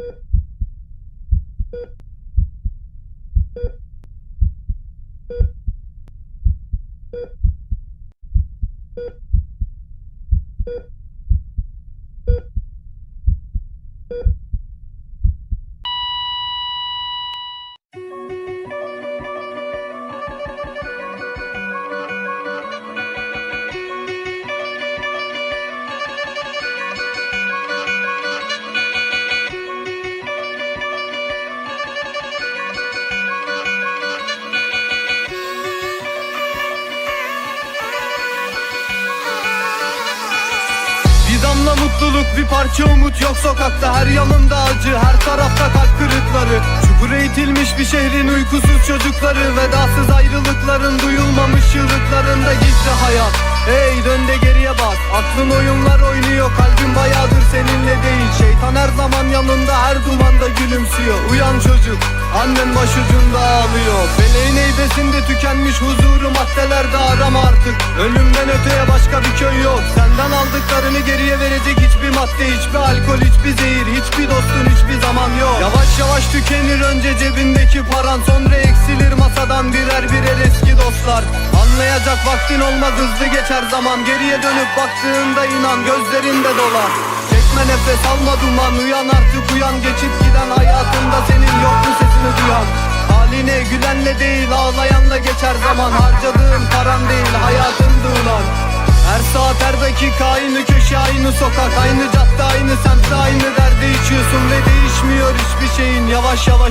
Bir damla mutluluk bir parça umut yok sokakta Her yanında acı her tarafta kalp kırıkları. Çukura itilmiş bir şehrin uykusuz çocukları Vedasız ayrılıkların duyulmamış çığlıklarında gizli hayat. Hey dön de geriye bak Aklın oyunlar oynuyor kalbin bayağıdır seninle değil. Şeytan her zaman yanında her dumanda gülümsüyor. Uyan çocuk annen başucunda ağlıyor. Feleğin heybesinde tükenmiş huzuru maddelerde arama artık. Ölümden öteye başka bir köy yok. Senden aldıklarını geriye madde Hiçbir alkol hiçbir zehir hiçbir dostun hiçbir zaman yok. Yavaş yavaş tükenir önce cebindeki paran Sonra eksilir masadan birer birer eski dostlar. Anlayacak vaktin olmaz hızlı geçer zaman. Geriye dönüp baktığında inan gözlerinde dolar. Çekme nefes alma duman uyan artık uyan. Geçip giden hayatında senin yok mu sesini duyan? Haline gülenle değil ağlayanla geçer zaman. Harcadığın paran dakika aynı köşe aynı sokak Aynı cadde aynı semtte aynı derde içiyorsun Ve değişmiyor hiçbir şeyin. Yavaş yavaş